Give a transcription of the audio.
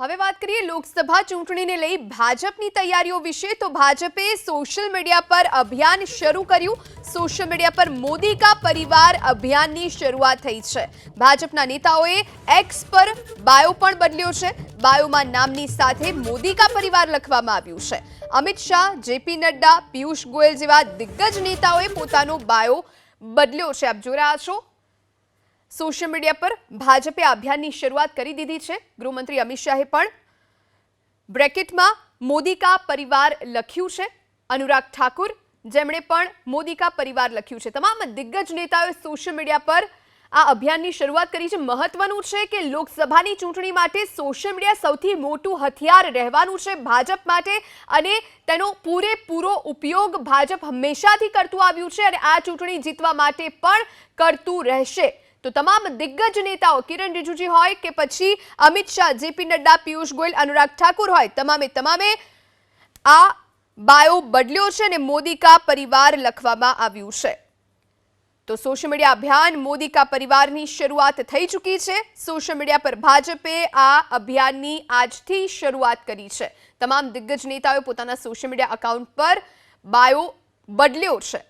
હવે વાત કરીએ લોકસભા ચૂંટણીને લઈ ભાજપની તૈયારીઓ વિશે, તો ભાજપે સોશિયલ મીડિયા પર અભિયાન શરૂ કર્યું. સોશિયલ મીડિયા પર મોદી કા પરિવાર અભિયાનની શરૂઆત થઈ છે. ભાજપના નેતાઓએ એક્સ પર બાયો પણ બદલ્યો છે. બાયોમાં નામની સાથે મોદી કા પરિવાર લખવામાં આવ્યું છે. અમિત શાહ જેપી નડ્ડા, પિયુષ ગોયલ જેવા દિગ્ગજ નેતાઓએ પોતાનો બાયો બદલ્યો છે. આપ જોઈ રહ્યા છો સોશિયલ મીડિયા પર ભાજપે અભિયાનની શરૂઆત કરી દીધી છે. ગૃહમંત્રી અમિત શાહે પણ બ્રેકેટમાં મોદી કા પરિવાર લખ્યું છે. અનુરાગ ઠાકુર, જેમણે પણ મોદી કા પરિવાર લખ્યું છે. તમામ દિગ્ગજ નેતાઓએ સોશિયલ મીડિયા પર આ અભિયાનની શરૂઆત કરી છે. મહત્વનું છે કે લોકસભાની ચૂંટણી માટે સોશિયલ મીડિયા સૌથી મોટું હથિયાર રહેવાનું છે ભાજપ માટે અને તેનો પૂરેપૂરો ઉપયોગ ભાજપ હંમેશાથી કરતું આવ્યું છે અને આ ચૂંટણી જીતવા માટે પણ કરતું રહેશે. તો તમામ દિગ્ગજ નેતાઓ, કિરણ રિજુજી હોય કે પછી અમિત શાહ જેપી નડ્ડા, પિયુષ ગોયલ, અનુરાગ ઠાકુર હોય, તમામે તમામે આ બાયો બદલ્યો છે અને મોદી કા પરિવાર લખવામાં આવ્યું છે. તો સોશિયલ મીડિયા અભિયાન મોદી કા પરિવારની શરૂઆત થઈ ચૂકી છે. સોશિયલ મીડિયા પર ભાજપે આ અભિયાનની આજથી શરૂઆત કરી છે. તમામ દિગ્ગજ નેતાઓએ પોતાના સોશિયલ મીડિયા અકાઉન્ટ પર બાયો બદલ્યો છે.